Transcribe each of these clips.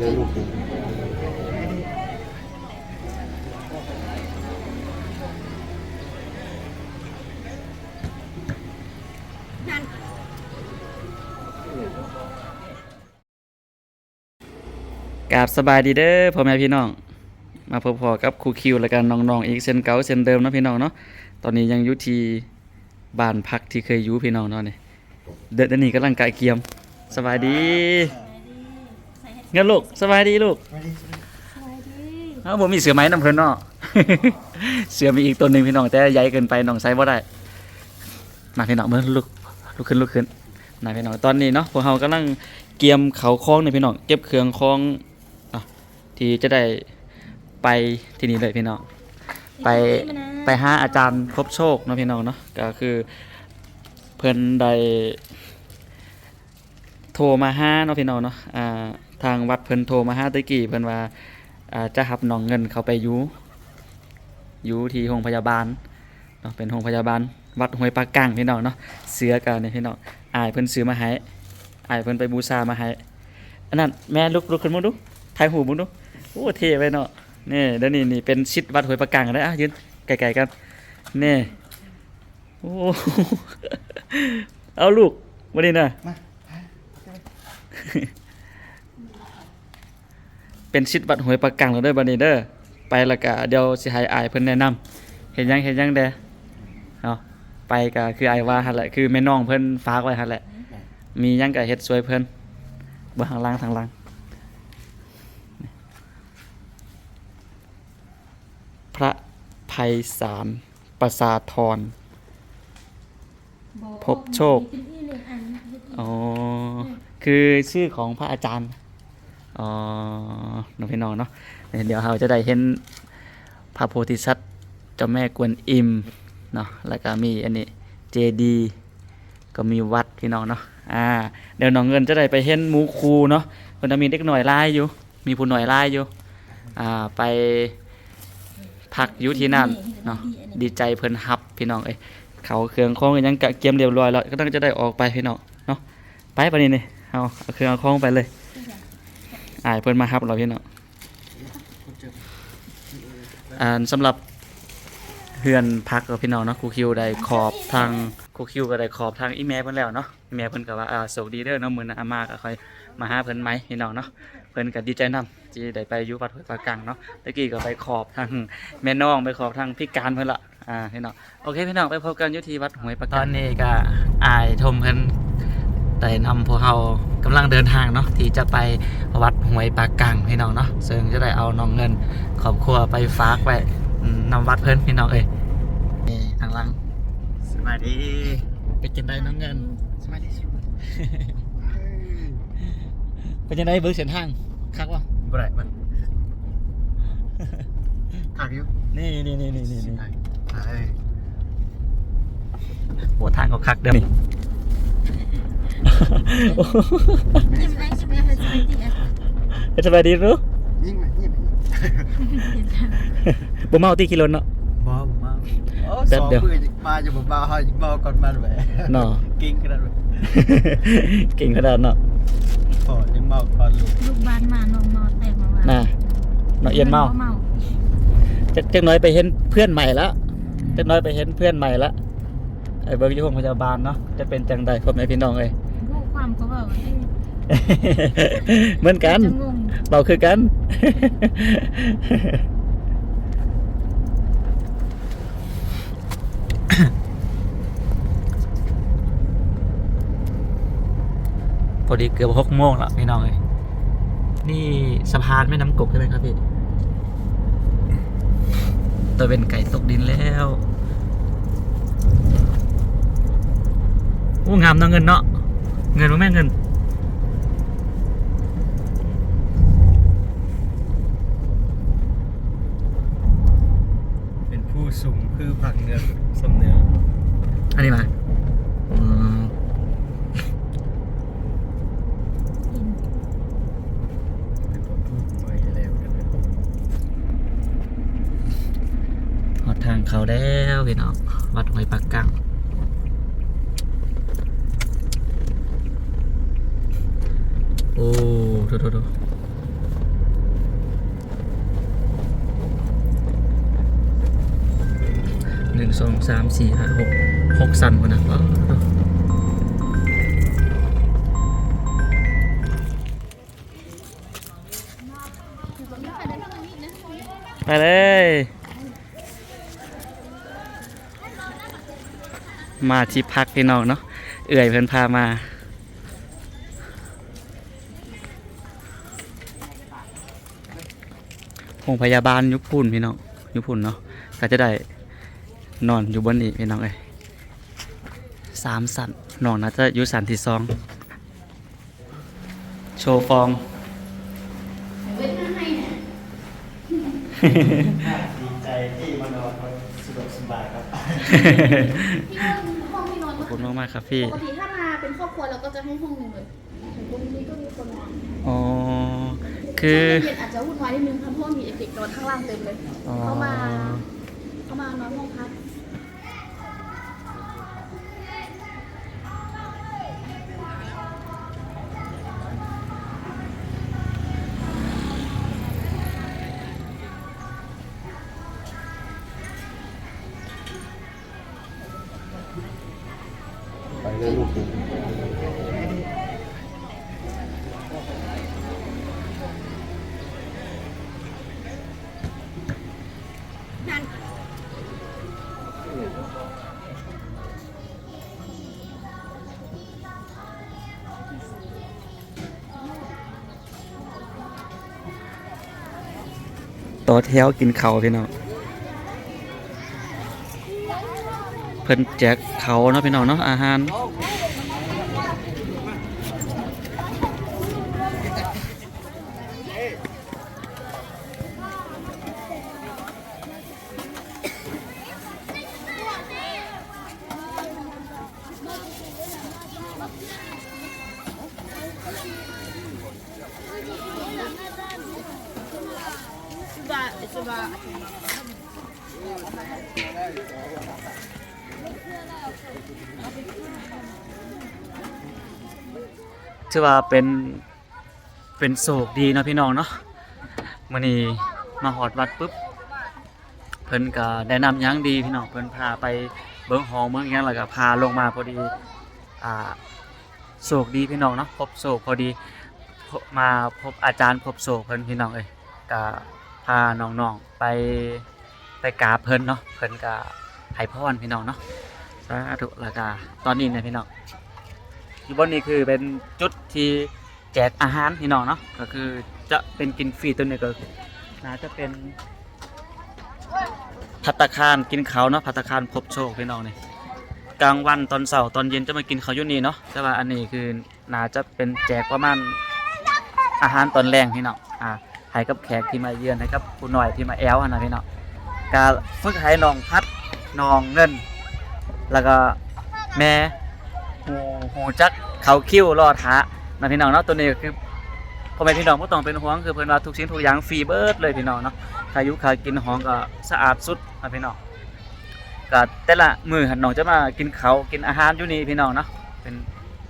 เลยลูกกราบสบายดีเด้อพ่อแม่พี่น้อง มาพบพอกับครูคิวและกันน้องๆอีกเช่นเก่าเช่นเดิมนะพี่น้องเนาะตอนนี้ยังอยู่ที่บ้านพักที่เคยอยู่พี่น้องเนาะนี่เดินนี่กำลังไก่เกียมสบายดี งินลูกสบายดีลูกเอ้าผมมีเสือไหมน้ำเพิ่นเนาะ เสือมีอีกตัวหนึ่งพี่น้องแต่ใหญ่เกินไปน้องใส่บ่ได้ มาพี่น้องเมื่อลุกลุกขึ้นลุกขึ้นนะพี่น้องตอนนี้เนาะพวกเรากำลังเกียมเขาคล้องนี่พี่น้องเก็บเครื่องคล้องอะที่จะได้ไปที่นี่เลยพี่น้องไปไปหาอาจารย์พบโชคเนาะพี่น้องเนาะก็คือเพิ่นได้โทรมาหาเนาะพี่น้องเนาะอ่า ทางวัดเพิ่นโทรมาหาตะกี้เพิ่นว่าจะหับน้องเงินเขาไปอยู่อยู่ที่โรงพยาบาลเนาะเป็นโรงพยาบาล วัดห้วยปากกังพี่น้องเนาะเสือกันนี่พี่น้องอายเพิ่นซื้อมาให้อายเพิ่นไปบูชามาให้อันนั้นแม่ลุกลุกขึ้นมาดูถ่ายหูมึงดูโอ้เท่ไปเนาะนี่เดี๋ยวนี้นี่เป็นชิดวัดหวยประกังนะอะยืนไกลๆกันนี่โอ้เอาลูกวันนี้นะ เป็นชิดวัดหวยประกังแล้วเด้อบัดนี้เด้อไปและกะเดี๋ยวสิให้อายเพิ่นแนะนำเห็นยังเห็นยังเด้อเนาะไปกะคืออายว่าหั่นแหละคือแม่น้องเพิ่นฝากไว้หั่นแหละ มีหยังกะเฮ็ดสวยเพิ่นเบ่ทางล่างทางล่างพระภัยสารประสาทรพบโชคอ๋อคือชื่อของพระอาจารย์อ๋อ น้องพี่น้องเนาะเดี๋ยวเราจะได้เห็นพระโพธิสัตว์เจ้าแม่กวนอิมเนาะแล้วก็มีอันนี้เจดีก็มีวัดพี่น้องเนาะอ่าเดี๋ยวน้องเงินจะได้ไปเห็นหมูคูเนาะมันจะมีเด็กหน่อยไล่อยู่ มีผู้หน่อยไล่อยู่อ่าไปพักอยู่ที่นั่นเนาะดีใจเพิ่นฮับพี่น้องเอ้ยเขาเครื่องคล้องยังกะเกียมเรียบร้อยแล้วก็ต้องจะได้ออกไปพี่น้องเนาะไปปะนี่นี่เอาเอาเครื่องคล้องไปเลย อายเพิ่นมาฮับเราพี่น้องอ่าสำหรับเฮือนพักกับพี่น้องเนาะครูคิวได้ขอบทางครูคิวก็ได้ขอบทางอีเมลเพิ่นแล้วเนาะอีเมลเพิ่นก็ว่าอ่าสวัสดีเด้อเนาะมื้อหน้ามาก็ค่อยมาหาเพิ่นไหมพี่น้องเนาะเพิ่นก็ดีใจนํที่ได้ไปอยู่วัดห้วยปากกังเนาะตะกี้ก็ไปขอบทางแม่น้องไปขอบทางพิการเพิ่นละอ่าพี่น้องโอเคพี่น้องไปพบกันอยู่ที่วัดห้วยปากกังตอนนี้ก็อายทมเพิ่น ได้นำพวกเรากำลังเดินทางเนาะที่จะไปวัดห้วยปากกังพี่น้องเนาะซึ่งจะได้เอาน้องเงินครอบครัวไปฝากไว้อืมนำวัดเพิ่นพี่น้องเอ้ยนี่ทางหลังสวัสดีไปกินได้น้องเงินสวัสดีเป็นยังไงเบิ่งเส้นทางคักวะบ่ได้มันคักอยู่นี่นี่นี่นี่นี่นี่ไปปวดทางก็คักเด้อนี่ ยิ้มได้ใช่ไหมคะสวัสดีอะเฮ็ดสบายดีรู้ยิ่งไหมยิ่งไหมบ่เมาตีกิโลเนาะบ้าบ้าโอ้แป๊สบองเดียว มือมาจะบ่บ้าเฮาจะบ้าก่อนมันแหวเนาะกิ้งขนาดแหวเก่งขนาดเนาะพอยังเมาก่อนลูกลูกบ้านมานองเมาแตกมาว่าน่ะเนาะเอียนเมาเมา จักจักหน้อยไปเห็นเพื่อนใหม่ละจักหน้อยไปเห็นเพื่อนใหม่ละไอ้เบิร์กอยู่โรงพยาบาลเนาะจะเป็นจังใดพ่อแม่พี่น้องเอ้ยผู้ ความเขาบอกว่าเอ๊ะเหมือนกันจะงงเบาคือกัน พอดีเกือบหกโมงแล้วพี่น้องเอ้ยนี่สะพานแม่น้ำกกใช่ไหมครับพี่ตะเป็นไก่ตกดินแล้วโอ้งามเนาะเงินเนาะ เงินว่าแม่เงิน เป็นผู้สูงคือผักเงินสำเนืออันนี้มาอืมเป็นผู้พูดไว้แล้วกันนะหอดทางเขาแล้วพี่น้องวัดหอยปากกัง อ้ดูดูดูหนึ่งสองสามสี่ห้าหกหกสันคนนะมาเลยมาที่พักพี่น้องเนาะ เอื่อยเพื่อนพามา โรงพยาบาลยุคพุ่นพี่น้องยุคพุ่นเนาะก็จะได้นอนอยู่บนนี้พี่น้องเอ้ยสามสันน้องน่าจะอยู่สันที่สองโชว์ฟองดีใจที่มานอนสะดวกสบายครับพี่นอนห้องพี่นอนขอบคุณมากๆครับพี่ปกติถ้ามาเป็นครอบครัวเราก็จะให้ห้องหนึ่งเลยแต่ตรงนี้ก็มีคนนอนอ๋อ คือช่วงเย็นๆอาจจะวุ่นวายนิดนึงเพราะว่ามีเด็กๆนอนข้างล่างเต็มเลย อ๋อ เขามา เขามานอนห้องพัก ต่อแถวกินเขาพี่น้องเพิ่นแจกเขาเนาะพี่น้องเนาะอาหาร ถือว่าเป็นเป็นโศกดีเนาะพี่น้องเนาะมื้อนี้มาหอดวัดปุ๊บเพิ่นก็แนะนำยังดีพี่น้องเพิ่นพาไปเบิ่งหองเมืองยังแล้วก็พาลงมาพอดีอ่าโศกดีพี่น้องเนาะพบโศกพอดีมาพบอาจารย์พบโศกเพิ่นพี่น้องเอ้ยก็พาน้องๆไปไปกราบเพิ่นเนาะเพิ่นก็ให้พรพี่น้องเนาะสาธุแล้วก็ตอนนี้เนี่ยพี่น้อง อยู่บนนี้คือเป็นจุดที่แจกอาหารพี่น้องเนาะก็คือจะเป็นกินฟรีตัวนี้ก็น่าจะเป็นพัตตาคารกินเขาเนาะพัตตาคารพบโชคพี่น้องนี่กลางวันตอนเสาร์ตอนเย็นจะมากินเขาอยู่นี่เนาะแต่ว่าอันนี้คือน่าจะเป็นแจกประมาณอาหารตอนแรงพี่น้องอ่าให้กับแขกที่มาเยือนให้กับผู้หน่อยที่มาแอลนะพี่น้องกาฝึกให้น้องพัดน้องเงิน แล้วก็แม่ หูหูจักเขาคิ้วรอดหานะพี่น้องเนาะตัวนี้ก็คือพ่อแม่พี่น้องบ่ต้องเป็นห่วงคือเพิ่นว่าทุกสิ่งทุกอย่างฟรีเบิร์ดเลยพี่น้องเนาะถ้ายู่ค่ากินหองก็สะอาดสุดนะพี่น้องก็แต่ละมือหันน้องจะมากินเขากินอาหารอยู่นี่พี่น้องเนาะเป็น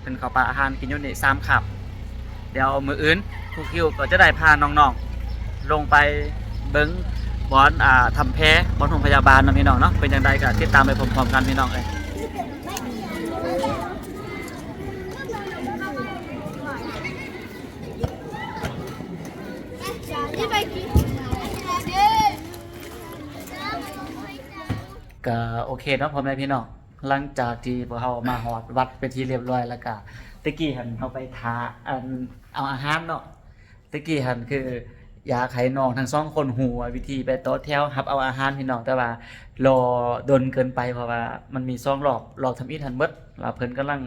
เป็นข้าวปลาอาหารกินอยู่นี่สามคำเดี๋ยวมืออื่นครูคิวก็จะได้พาน้องๆ ลงไปเบิ่งบอนอ่าทำแพ้บอนโรงพยาบาลนะพี่น้องเนาะเป็นจังไดก็ติดตามไปพร้อมๆกันพี่น้องเอ้ย นี่ไปกิน ก็โอเคเนาะพ่อแม่พี่น้องหลังจากที่พวกเรามาหอดวัดไปที่เรียบร้อยแล้วก็ตะกี้หันเขาไปทาอันเอาอาหารเนาะตะกี้หันคืออยากให้น้องทั้งสองคนหูว่าวิธีไปโต๊ะแถวรับเอาอาหารพี่น้องแต่ว่ารอดนเกินไปเพราะว่ามันมีซองรอบรอบทำอีทันเบิดแล้วเพิ่นกำลัง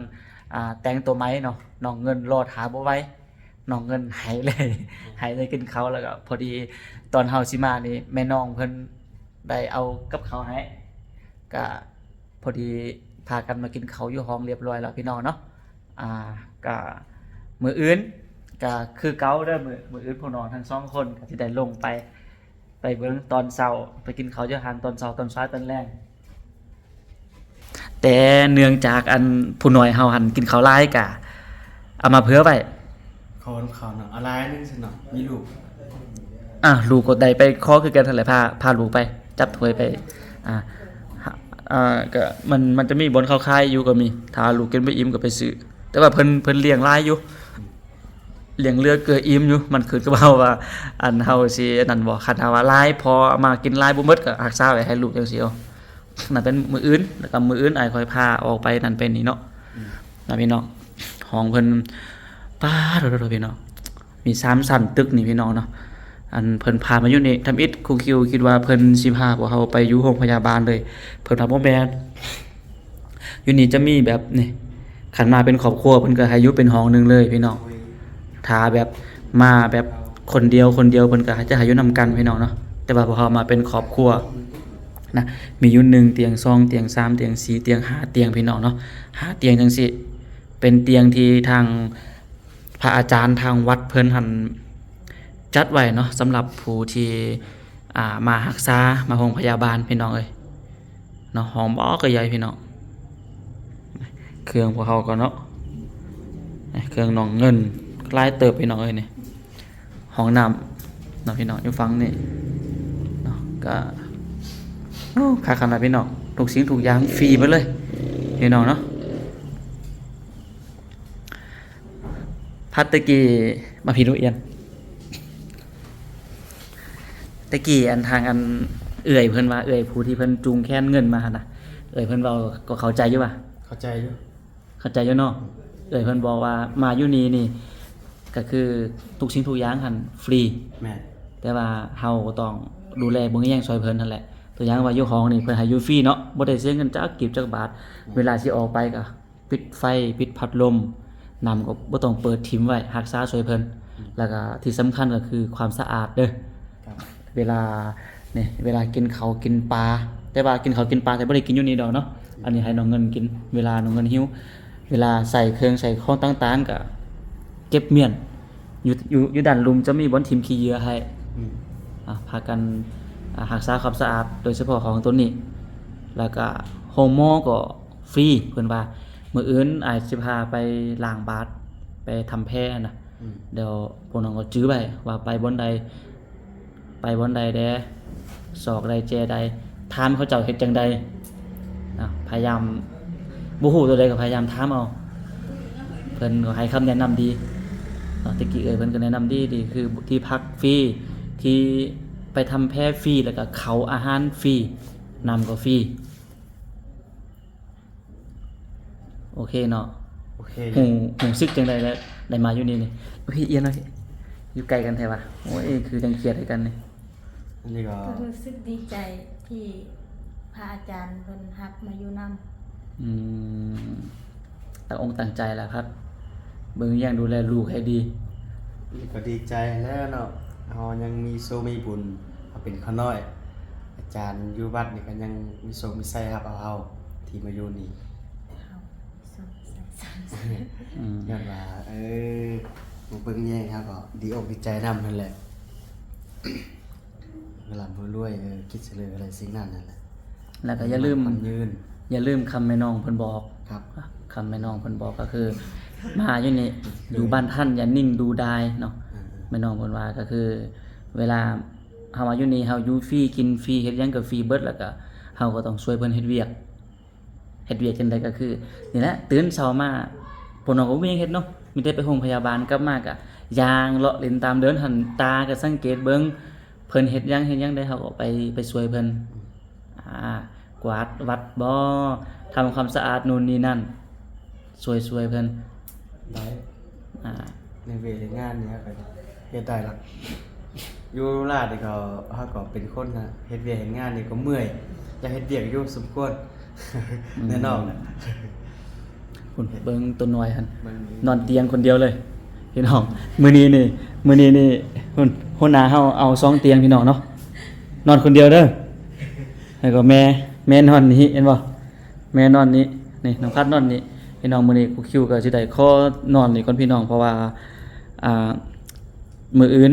อ่าแต่งตัวไม้เนาะน้องเงินรอหาบ่ไว้น้องเงินหายเลยหายเลยกินเขาแล้วก็พอดีตอนเฮาสิมานี่แม่น้องเพิ่นได้เอากับเขาให้ ก็พอดีพากันมากินเขาวอยู่ห้องเรียบร้อยแล้วพี่น้องเนาะอ่าก็มืออื่นก็คือเก้าเด้อมือมืออื่นพวกน้องทั้งสองคนก็สิได้ลงไป ไปเบิ่งตอนเช้าไปกินเขาวเจ้าหานตอนเช้าตอนซ้ายตอนแรงแต่เนื่องจากอันผู้น้อยเฮาหันกินข้าวหลายกะเอามาเผื่อไว้เขาน้ำขาวหนังอะไรนึงสินะมีลูกอะลูกกดใดไปขอคือกันเท่าไหร่พาพาลูกไป จับถ้วยไปอ่าหา อ่าก็มันมันจะมีบนเข้าค่ายอยู่ก็มีถ้าลูกกินบ่อิ่มก็ไปซื้อแต่ว่าเพิ่นเพิ่นเลี้ยงลายอยู่เลี้ยงเรือเกลืออิ่มอยู่มันคือก็เว้าว่า อันเฮาสิอันนั้นบ่คันหาว่าลายพอมากินลายบ่หมดก็รักษาไว้ให้ลูกจังซี่เอานั่นเป็นมืออื่นแล้วก็มืออื่นอ้ายค่อยพาออกไปนั่นเป็นนี่เนาะนะพี่น้องห้องเพิ่นป้าดโดดๆพี่น้องมีสามชั้นตึกนี่พี่น้องเนาะ อันเพิ่นพามาอยู่นี่ทำอิดครูคิวคิดว่าเพิ่นสิพาพวกเราไปอยู่โรงพยาบาลเลย เพิ่นว่าบ่แม่นอยู่นี่จะมีแบบนี่ขันมาเป็นครอบครัวเพิ่นก็ให้อยู่เป็นห้องหนึงเลยพี่น้องถ้าแบบมาแบบคนเดียวคนเดียวเพิ่นก็จะให้อยู่นํกันพี่น้องเนาะแต่ว่าพอเรามาเป็นครอบครัวนะมีอยู่หนึ่งเตียงสองเตียงสามเตียงสี่เตียงห้าเตียงพี่น้องเนาะห้าเตียงจังซี่เป็นเตียงที่ทางพระอาจารย์ทางวัดเพิ่นหัน จัดไว้เนาะสำหรับผู้ที่อ่ามารักษามาโรงพยาบาลพี่น้องเอ้ยเนาะห้องบ่ก็ใหญ่พี่น้องเครื่องพวกเขาก็เนาะเครื่องน้องเงินหลายเติบพี่น้องเอ้ยนี่ห้องน้ำเนาะพี่น้องอยู่ฟังนี่เนาะก็ค่าขนาดพี่น้องทุกสิ่งทุกยางฟรีไปเลยพี่น้องเนาะพัตตะกี้มาพี่นุเอียน ตะกี้อันทางอันเอื่อยเพิ่นว่าเอื่อยผู้ที่เพิ่นจูงแค้นเงินมาหั่นน่ะเอื่อยเพิ่นเว้าก็เข้าใจอยู่ป่ะเข้าใจอยู่เข้าใจอยู่เนาะเอื่อยเพิ่นบอกว่ามาอยู่นี่นี่ ก็คือทุกสิ่งทุกอย่างหั่นฟรี แม่นแต่ว่าเฮาก็ต้องดูแลเบิ่งแย่งซอยเพิ่นนั่นแหละ ตัวอย่างว่าอยู่ห้องนี่เพิ่นให้อยู่ฟรีเนาะบ่ได้เสียเงินจักกิบจักบาท เวลาสิออกไปก็ปิดไฟปิดพัดลมน้ำก็บ่ต้องเปิดทิ้งไว้รักษาซอยเพิ่นแล้วก็ที่สำคัญก็คือความสะอาดเด้อ ครับ เวลาเนี่ยเวลากินเขาวกินปลาแต่ว่ากินเขาวกินปลาแต่ไม่ได้กินอยู่นี่ดอกเนาะอันนี้ให้น้องเงินกินเวลาน้องเงินหิวเวลาใส่เครื่องใส่ของต่างๆก็เก็บเมียนอยู่อยู่อยู่ด้านลุมจะมีบอนทีมขี้เหยื่อให้อืมอะพากันอ่ารักษาความสะอาดโดยเฉพาะของตัวนี้ แล้วก็โฮมโมก็ฟรีเพิ่นว่ามื้ออื่นอาจสิพาไปล้างบาตรไปทำแพ้นะอืมเดี๋ยวพวกน้องก็จื้อไปว่าไปบนใด ไปบนใดแดศอกใดแจใดถามเขาเจ้าเฮ็ดจังใดอะพยายามบ่ฮู้ตัวใดก็พยายามถามเอาเพิ่นก็ให้คำแนะนำดีเนาะตะกี้เอ้ยเพิ่นก็แนะนำดีดีคือที่พักฟรีที่ไปทำแพร่ฟรีแล้วก็เขาอาหารฟรีนำก็ฟรีโอเคเนาะโอเคหูหูซึกจังไดแล้วได้มาอยู่นี่นี่พี่เอียนเนาะพี่อยู่ไกลกันแท้ว่ะโอ้ยคือจังเครียดให้กันนี่ อันนี้ก็ก็รู้สึกดีใจที่พระอาจารย์เพิ่นฮักมาอยู่นำอืมตั้งองค์ตั้งใจแล้วครับ เบิ่งอย่างดูแลลูกให้ดี นี่ก็ดีใจแล้วเนาะเฮายังมีโซมีบุญเฮาเป็นข้าน้อย อาจารย์อยู่วัดนี่ก็ยังมีโซมีไสครับเอาเฮาที่มาอยู่นี่เขาสงสัยสงสัยอืมย้อนว่าเออบ่เบิ่งแย่งครับก็ดีอกดีใจนํนั่นแหละ เวลาบ่รวยเออคิดเสลยอะไรสิ่งนั้นนั่นแหละแล้วก็อย่าลืมมันยืน อย่าลืมคำแม่น้องเพิ่นบอกครับ คำแม่น้องเพิ่นบอกก็คือ มาอยู่นี่อยู่บ้านท่านอย่านิ่งดูดายเนาะเออแม่น้องเพิ่นว่าก็คือ เวลาเฮามาอยู่นี่เฮาอยู่ฟรีกินฟรีเฮ็ดหยังก็ฟรีเบิดแล้วก็เฮาก็ต้องช่วยเพิ่นเฮ็ดเวียกเฮ็ดเวียกจังไดก็คือนี่แหละตื่นเช้ามาพวกน้องก็บ่มีหยังเฮ็ดเนาะมีแต่ไปโรงพยาบาลกลับมาก็ย่างเลาะเล่นตามเดินหันตาก็สังเกตเบิ่ง เพิ่นเฮ็ดหยังเฮ็ดหยังได้เฮาก็ไปไปช่วยเพิ่นอ่ากวาดวัดบ่ทำความสะอาดนู่นนี่นั่นช่วยๆเพิ่นได้อ่าในเวทงานเนี้ยก็เฮ็ดได้หรอกอยู่ลาดนี่ก็เฮาก็เป็นคนนะเฮ็ดเวียกเฮ็ดงานนี่ก็เมื่อยอยากเฮ็ดเวียกอยู่สมควรแน่นอนนะคุณเบิ่งตัวน้อยหั่นมันนอนเตียงคนเดียวเลยพี่น้องมื้อนี้นี่มื้อนี้นี่หุ่น หัวหน้าเฮาเอาสองเตียงพี่น้องเนาะนอนคนเดียวเด้อแล้วก็แม่แม่นอนนี้เห็นบ่แม่นอนนี้นี่น้องพัดนอนนี้พี่น้องมื้อนี้กูคิวก็สิได้ขอนอนนี่ก่อนพี่น้องเพราะว่าอ่ามื้ออื่น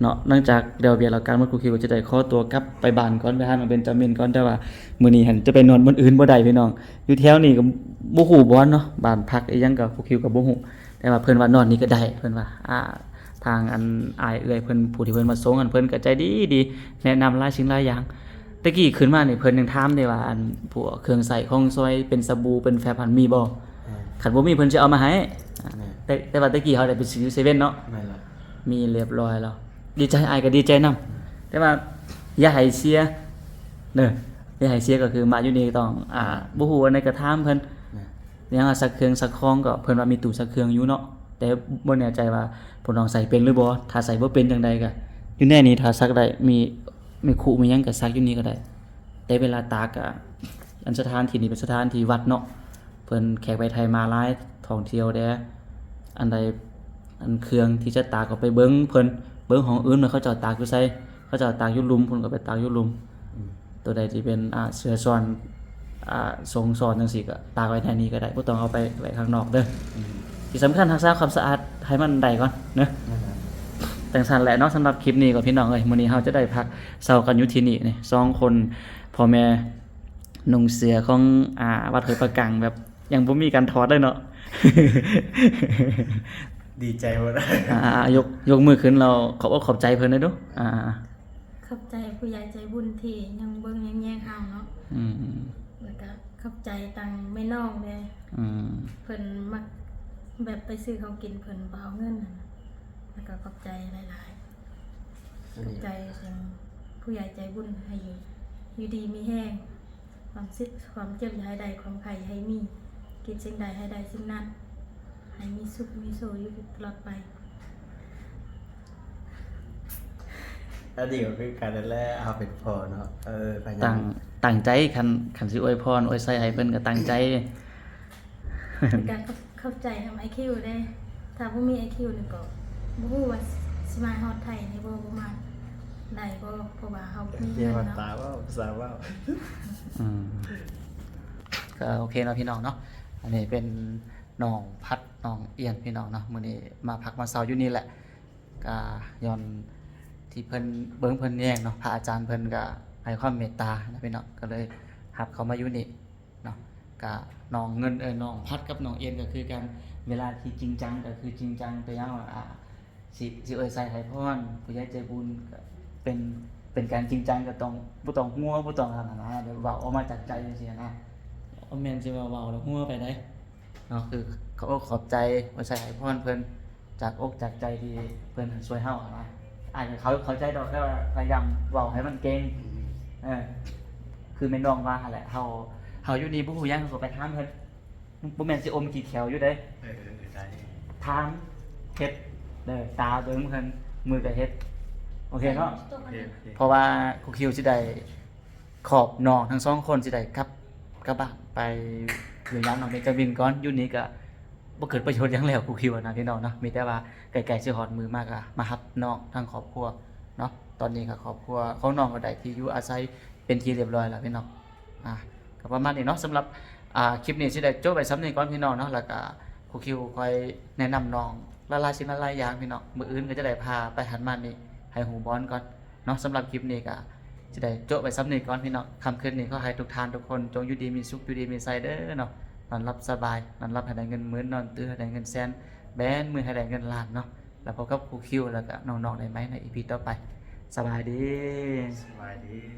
เนาะหลังจากเดี๋ยวเบียร์แล้วการมื้อกูคิวก็จะได้ขอตัวกลับไปบ้านก่อนไปหาน้องเบนจามินก่อนแต่ว่ามื้อนี้หันจะไปนอนบนอื่นบ่ได้พี่น้อง อยู่แถวนี้ก็บ่ฮู้บ่เนาะบ้านพักอีหยังก็กูคิวก็บ่ฮู้แต่ว่าเพิ่นว่านอนนี่ก็ได้เพิ่นว่าอ่า ทางอันอายเอื้อยเพิ่นผู้ที่เพิ่นมาส่งอันเพิ่นก็ใจดีดีแนะนำหลายสิ่งหลายอย่างตะกี้ขึ้นมานี่เพิ่นยังถามได้ว่าอันพวกเครื่องใส่ของซอยเป็นสบู่เป็นแฟบหันมีบ่แม่นคันบ่มีเพิ่นสิเอามาให้อะแม่นแต่แต่ว่าตะกี้เขาได้ไปซื้ออยู่เซเว่นเนาะแม่นล่ะมีเรียบร้อยแล้ว ดีใจอายก็ดีใจนํแต่ว่าอย่าให้เสียเด้ออย่าให้เสียก็คือมาอยู่นี่ต้องอ่าบ่ฮู้ว่าในกระถามเพิ่นแม่นยังว่าสักเครื่องสักคองก็เพิ่นว่ามีตู้สักเครื่องอยู่เนาะ แต่บ่แน่ใจว่าพิ่นลองใส่เป็นหรือบ่ถ้าใส่บ่เป็นจังใดก็อยู่แน่นี่ถ้าซักได้มีมีคู่มีหยังก็ซักอยู่นี่ก็ได้ แต่เวลาตากอะอันสถานที่นี้เป็นสถานที่วัดเนาะเพิ่นแขกไปไทยมาหลายท่องเที่ยวแดอันใดอันเครื่องที่จะตากก็ไปเบิ่งเพิ่นเบิ่งของอื่นเนาะเขาเจ้าตากอยู่ไสเขาเจ้าตากอยู่ลุมเพิ่นก็ไปตากอยู่ลุมอืมตัวใดที่เป็นอ่าเสือซ้อนอ่าทรงซ้อนจังซี่ก็ตากไว้ในนี้ก็ได้บ่ต้องเอาไปไว้ข้างนอกเด้อ ที่สำคัญรักษาความสะอาดให้มันได้ก่อนเนาะนั่นล่ะแต่งสันแหละเนาะสำหรับคลิปนี้ก็พี่น้องเอ้ยมื้อนี้เฮาจะได้พักเซากันอยู่ที่นี่นี่สองคนพ่อแม่นุ่งเสื้อของอ่าวัดห้วยประกังแบบยังบ่มีการถอดเลยเนาะดีใจบ่ได้อ่ายกยกมือขึ้นเราขอบอกขอบใจเพิ่นเด้อเดูอ่าขอบใจผู้ใหญ่ใจบุญที่ยังเบิ่งยังแย่งเอาเนาะอืมแล้วก็ขอบใจตังแม่น้องเลยอืมเพิ่นมัก แบบไปซื้อเขาวกินเพิ่นบ่เอาเงินน่ะนะแล้วก็ขอบใจหลายๆอันขอบนี้ใจถึงผู้ใหญ่ใจบุญให้อยู่อยู่ดีมีแห้ง ความซิดความเจ็บอย่าให้ใดความไข่ให้มี กินสิ่งใดให้ใดสิ่งนั้น ให้มีสุขมีโซอยู่ตลอดไปอันนี้ก็คือการนั่นแหละเอาเป็นพอเนาะเออพยายาตั้งมตั้งใจคันคันสิอวยพรอวยใส่ให้เพิ่นก็ตั้งใจ เป็นการ เข้าใจทำไอคิวได้ถ้าบ่มีไอคิวนี่ก็บ่ฮู้ว่าสิมาฮอดไทยนี่บ่บ่มาได้บ่เพราะว่าเฮามีเรียเงิกนว่าเนาะตาว่าภาษาว่าอืมก็โอเคเนาะพี่น้องเนาะ อันนี้เป็นน้องพัดน้องเอียนพี่น้องเนาะมื้อนี้มาพักมาเซาอยู่นี่แหละก็ย้อนที่เพิ่นเบิ่งเพิ่นแย่งเนาะพระอาจารย์เพิ่นก็ให้ความเมตตานะพี่น้องก็เลยรับเขามาอยู่นี่เนาะก็น้องเงินเอ้ยน้องพัดกับน้องเอียนก็คือกันเวลาที่จริงจังก็คือจริงจังแต่อยังว่าอ่าสิสิเอ้ยใส่ให้พรผู้ใหญ่ใจบุญก็เป็นเป็นการจริงจังก็ต้องบ่ต้องงัวบ่ต้องอะไรนะเดี๋ยวเว้าออกมาจากใจจังซี่นะเอาแมนสิว่าเว้าแล้วหัวไปได้เนาะคือเขาก็ขอบใจว่าใส่ให้พรเพิ่นจากอกจากใจที่เพิ่นช่วยเฮาอะนะอาจจะเขาเข้าใจดอกแต่ว่าพยายามเว้าให้มันเก่งเออคือแม่นน้องว่าหั่นแหละเฮา เฮาอยู่นี่บ่ฮู้หยังก็ไปถามเพิ่นบ่แม่นสิอมกี่แถวอยู่เด้เออได้ถามเฮ็ดเด้อตาเบิ่งเพิ่นมือก็เฮ็ดโอเคเนาะโอเคโอเคเพราะว่าครูคิวสิได้ขอบน้องทั้งสองคนสิได้กลับกลับบ้านไปอยู่ยามน้องเบนจามินก่อนอยู่นี้ก็บ่เกิดประโยชน์หยังแล้วครูคิวอะนะพี่น้องเนาะมีแต่ว่าไกลๆสิฮอดมือมากอะมารับน้องทั้งครอบครัวเนาะตอนนี้ก็ครอบครัวของน้องก็ได้ที่อยู่อาศัยเป็นที่เรียบร้อยแล้วพี่น้องอะ ก็ประมาณนี้เนาะสำหรับอ่าคลิปนี้สิได้จบไปซ้ำนี้ก่อนพี่น้องเนาะแล้วก็ครูคิวคอยแนะนำน้องละลายสิ่งละลายยางพี่น้องมืออื่นก็จะได้พาไปหันมานี่ให้หูบอลก่อนเนาะสำหรับคลิปนี้ก็จะได้โจะไปซ้ำนี้ก่อนพี่น้องคำคืนนี้ก็ให้ทุกทานทุกคนจงอยู่ดีมีสุขอยู่ดีมีไซเดอร์เนาะนอนรับสบายนอนรับให้ได้เงินหมื่นนอนตื่นให้ได้เงินแสนแบนมือให้ได้เงินล้านเนาะแล้วพบกับครูคิวแล้วก็น้องๆได้ไหมในอีพีต่อไป สบายดี สบายดี